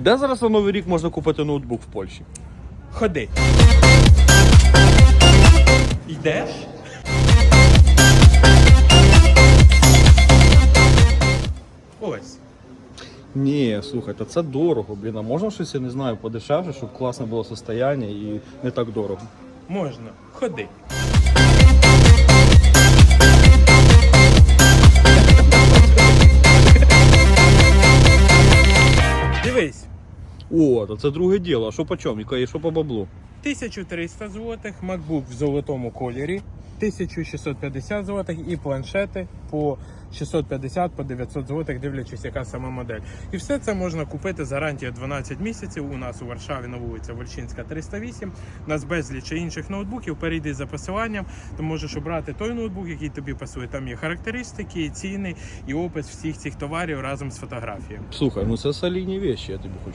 Де зараз на Новий рік можна купити ноутбук в Польщі? Ходи. Йдеш? Ось. Ні, слухай, та це дорого, блін. А можна щось, я не знаю, подешевше, щоб класне було состояння і не так дорого. Можна. Ходи. Дивись. О, то це друге діло. А що по чому? І що по баблу? 1300 злотих, MacBook в золотому кольорі, 1650 злотих і планшети по 650 по 900 злотих, дивлячись, яка сама модель. І все це можна купити з гарантією 12 місяців. У нас у Варшаві на вулиці Вольчинська 308. У нас безліч інших ноутбуків. Перейди за посиланням, ти можеш обрати той ноутбук, який тобі пасує. Там є характеристики, ціни і опис всіх цих товарів разом з фотографією. Слухай, ну це солідні вещі, я тобі хочу